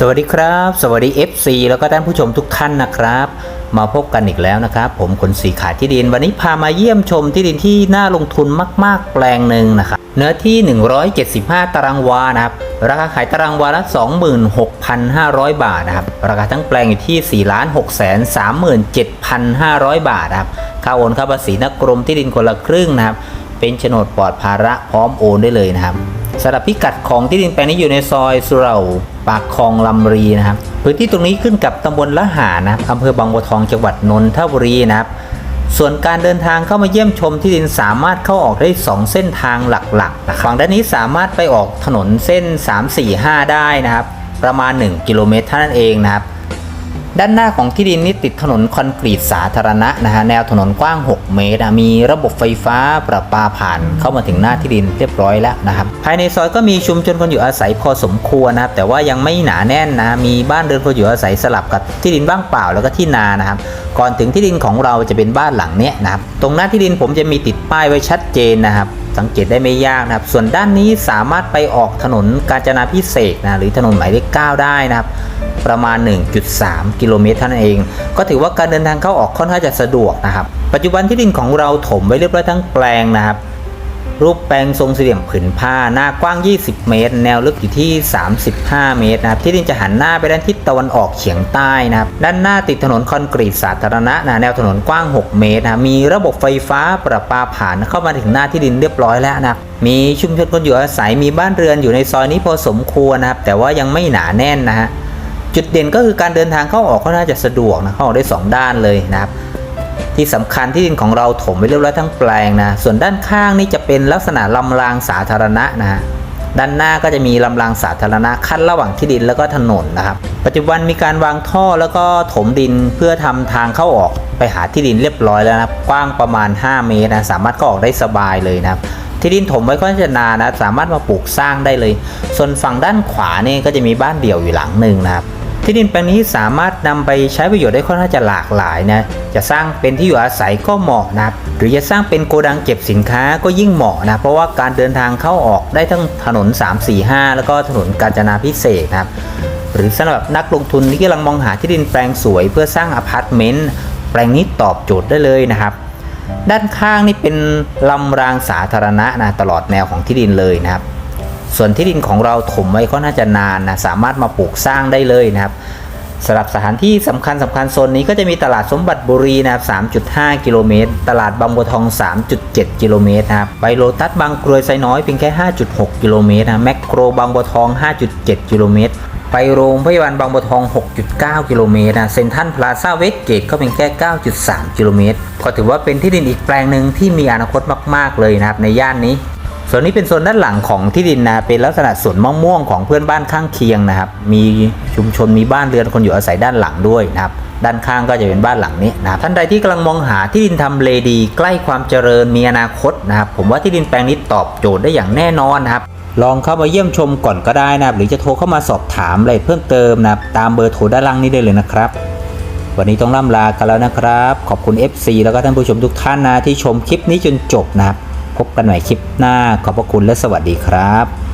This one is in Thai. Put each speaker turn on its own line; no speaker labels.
สวัสดีครับ สวัสดี FC แล้วก็ท่านผู้ชมทุกท่านนะครับ มาพบกันอีกแล้วนะครับ ผมคนสีขาที่ดิน วันนี้พามาเยี่ยมชมที่ดินที่น่าลงทุนมาก ๆ แปลงหนึ่งนะครับ เนื้อที่ 175 ตารางวานะครับ ราคาขายตารางวาละ 26,500 บาทนะครับ ราคาทั้งแปลงอยู่ที่ 4 6 37,500 บาทนะครับค่าโอนค่าภาษีนักกรมที่ดินคนละครึ่งนะครับ เป็นโฉนดปลอดภาระพร้อมโอนได้เลยนะครับำหรับพิกัดของที่ดินแปลงนี้อยู่ในซอยสุเหร่าปากคลองลำรีนะครับพื้นที่ตรงนี้ขึ้นกับตำบลละหานะครับอำเภอบางบัวทองจังหวัดนนทบุรีนะครับส่วนการเดินทางเข้ามาเยี่ยมชมที่ดินสามารถเข้าออกได้ 2 เส้นทางหลักๆนะครับฝั่งด้านนี้สามารถไปออกถนนเส้น 3 4 5 ได้นะครับ ประมาณ 1 กิโลเมตรเท่านั้นเองนะครับ ด้านหน้าของที่ดินนี่ติดถนนคอนกรีตสาธารณะนะฮะแนวถนนกว้าง 6 เมตร มีระบบไฟฟ้าประปาผ่านเข้ามาถึงหน้าที่ดินเรียบร้อยแล้วนะครับภายในซอยก็มีชุมชนคนอยู่อาศัยพอสมควรนะครับแต่ว่ายังไม่หนาแน่นนะมีบ้านเรือนคนอยู่อาศัยสลับกับที่ดินว่างเปล่าแล้วก็ที่นานะครับก่อนถึงที่ดินของเราจะเป็นบ้านหลังเนี้ยนะครับตรงหน้าที่ดินผมจะมีติดป้ายไว้ชัดเจนนะครับสังเกตได้ไม่ยากนะครับ ส่วนด้านนี้สามารถไปออกถนนกาญจนาพิเศษนะหรือถนนหมายเลข9ได้นะครับ ประมาณ 1.3 กิโลเมตรเท่านั้นเอง ก็ถือว่าการเดินทางเข้าออกค่อนข้างจะสะดวกนะครับ ปัจจุบันที่ดินของเราถมไว้เรียบร้อยทั้งแปลงนะครับรูปแปลงทรงสี่เหลี่ยมผืนผ้าหน้ากว้าง 20 เมตร แนวลึกอยู่ที่ 35 เมตรนะครับที่ดินจะหันหน้าไปด้านทิศตะวันออกเฉียงใต้นะครับด้านหน้าติดถนนคอนกรีตสาธารณะนะแนวถนนกว้าง 6 เมตรนะมีระบบไฟฟ้าประปาผ่านเข้ามาถึงหน้าที่ดินเรียบร้อยแล้วนะครับมีชุมชนคนอยู่อาศัยมีบ้านเรือนอยู่ในซอยนี้พอสมควรนะครับแต่ว่ายังไม่หนาแน่นนะฮะ จุดเด่นก็คือการเดินทางเข้าออกก็น่าจะสะดวกนะเข้าออกได้ 2 ด้านเลยนะครับ ที่สำคัญที่ดินของเราถมไว้เรียบร้อยทั้งแปลงนะส่วนด้านข้างนี่จะเป็นลักษณะลำรางสาธารณะนะฮะด้านหน้าก็จะมีลำรางสาธารณะขั้นระหว่างที่ดินแล้วก็ถนนนะครับ ปัจจุบันมีการวางท่อแล้วก็ถมดินเพื่อทำทางเข้าออกไปหาที่ดินเรียบร้อยแล้วนะกว้างประมาณ 5 เมตรนะสามารถเข้าออกได้สบายเลยนะครับที่ดินถมไว้ก็จะนานนะสามารถมาปลูกสร้างได้เลย ส่วนฝั่งด้านขวานี่ก็จะมีบ้านเดี่ยวอยู่หลังหนึ่งนะครับ ที่ดินแปลงนี้สามารถนำไปใช้ประโยชน์ได้ค่อนข้างจะหลากหลายนะ จะสร้างเป็นที่อยู่อาศัยก็เหมาะนะ หรือจะสร้างเป็นโกดังเก็บสินค้าก็ยิ่งเหมาะนะ เพราะว่าการเดินทางเข้าออกได้ทั้งถนน 3 4 5 แล้วก็ถนนกาญจนาพิเศษนะครับ หรือสำหรับนักลงทุนที่กำลังมองหาที่ดินแปลงสวย เพื่อสร้างอพาร์ตเมนต์แปลงนี้ตอบโจทย์ได้เลยนะครับด้านข้างนี่เป็นลำรางสาธารณะนะตลอดแนวของที่ดินเลยนะครับ ส่วนที่ดินของเราถมไว้ก็น่าจะนานนะสามารถมาปลูกสร้างได้เลยนะครับสำหรับสถานที่สำคัญสำคัญโซนนี้ก็จะมีตลาดสมบัติบุรีนะครับ 3.5 กิโลเมตร ตลาดบางบัวทอง 3.7 กิโลเมตรนะครับ ไปโลตัสบางกรวยไซน้อยเพียงแค่ 5.6 กิโลเมตรนะ แมคโครบางบัวทอง 5.7 กิโลเมตร ไปโรงพยาบาลบางบัวทอง 6.9 กิโลเมตรนะ เซ็นทรัลพลาซ่าเวสเกตก็เป็นแค่ 9.3 กิโลเมตร ก็ถือว่าเป็นที่ดินอีกแปลงหนึ่งที่มีอนาคตมาก ๆ เลยนะครับในย่านนี้ ส่วนนี้เป็นโซนด้านหลังของที่ดินนะเป็นลักษณะสวนมะม่วงของเพื่อนบ้านข้างเคียงนะครับ มีชุมชนมีบ้านเรือนคนอยู่อาศัยด้านหลังด้วยนะครับด้านข้างก็จะเป็นบ้านหลังนี้นะครับท่านใดที่กำลังมองหาที่ดินทำเลดี ใกล้ความเจริญมีอนาคตนะครับ ผมว่าที่ดินแปลงนี้ตอบโจทย์ได้อย่างแน่นอนนะครับ ลองเข้ามาเยี่ยมชมก่อนก็ได้นะครับ หรือจะโทรเข้ามาสอบถามอะไรเพิ่มเติมนะครับตามเบอร์โทรด้านล่างนี้ได้เลยนะครับ วันนี้ต้องล่ำลากันแล้วนะครับ ขอบคุณ FC แล้วก็ท่านผู้ชมทุกท่านนะที่ชมคลิปนี้จนจบนะครับ พบกันใหม่คลิปหน้าขอบพระคุณและสวัสดีครับ